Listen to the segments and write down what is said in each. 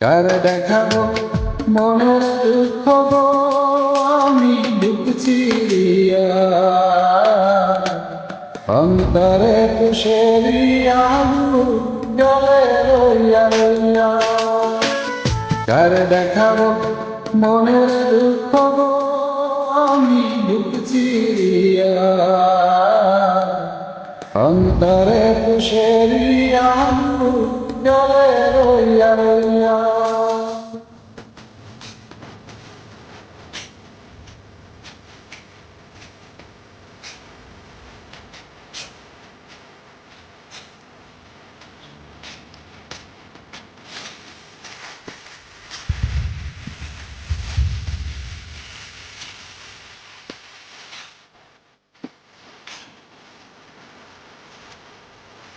কার দেখাবো? মনের দুঃখ আমি ঢুকছি অন্তরে রইয়া কার দেখাবো? মনের দুঃখ আমি ঢুকছি অন্তরে আলু জলে রইয়া রইয়া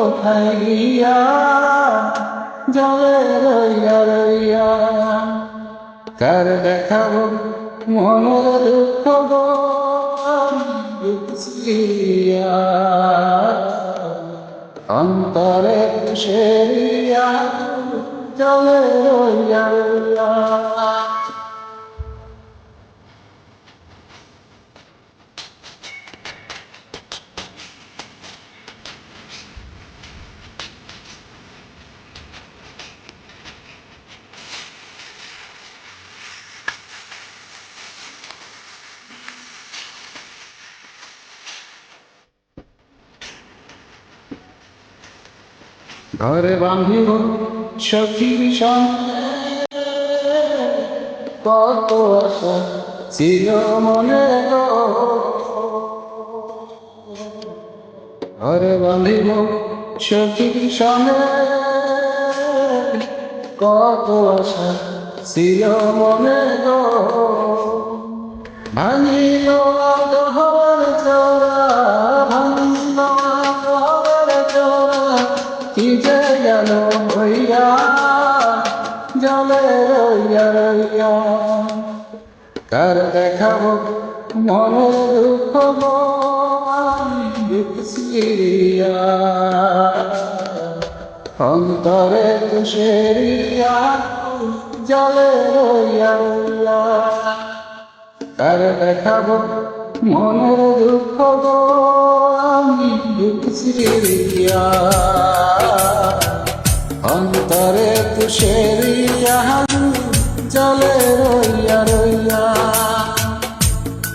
কোথায় গিয়া জলে রইয়া রইয়া। কার দেখাবো মনের দুঃখ অন্তরে সেরিয়া জলে রইয়া রইয়া। ঘরে বাঁধিব সখীর কত আশা ছিল মনে ঘরে বাঁধিব সখীর সঙ্গে কত আশা ছিল মনে গো ভাঙিল যে গেল হইয়া, জলে রইয়া রইয়া। কার দেখাবো মনের দুঃখ অন্তরে তুষেরিয়া জলে রইয়া রইয়া। কার দেখাবো মনের দুঃখ গো অন্তরে তুষেরিয়া